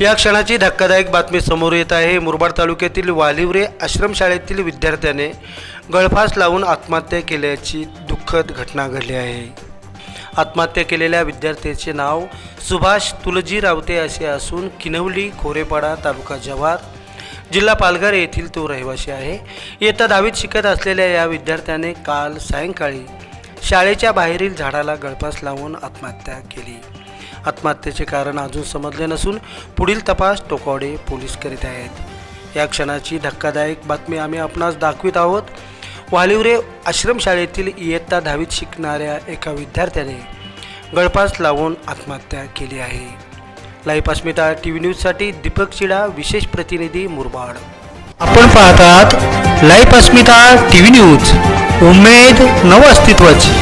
या क्षणाची धक्कादायक बातमी समोर येत आहे. मुरबाड तालुक्यातील वालिवरे आश्रमशाळेतील विद्यार्थ्याने गळफास लावून आत्महत्या केल्याची दुःखद घटना घडली आहे. आत्महत्या केलेल्या विद्यार्थ्याचे नाव सुभाष तुलजी रावते असे असून किनवली खोरेपाडा तालुका जव्हार जिल्हा पालघर येथील तो रहिवासी आहे. इयत्ता दहावीत शिकत असलेल्या या विद्यार्थ्याने काल सायंकाळी शाळेच्या बाहेरील झाडाला गळफास लावून आत्महत्या केली. आत्महत्येचे कारण अजून समजले नसून पुढील तपास टोकावडे पोलीस करीत आहेत. या क्षणाची धक्कादायक बातमी आम्ही आपणास दाखवित आहोत. वालिवरे आश्रमशाळेतील इयत्ता दहावीत शिकणाऱ्या एका विद्यार्थ्याने गळफास लावून आत्महत्या केली आहे. लाईव्ह अस्मिता टी व्ही न्यूजसाठी दीपक चिडा विशेष प्रतिनिधी मुरबाड. आपण पाहतात live Asmita T V news. उमेद नव अस्तित्वाची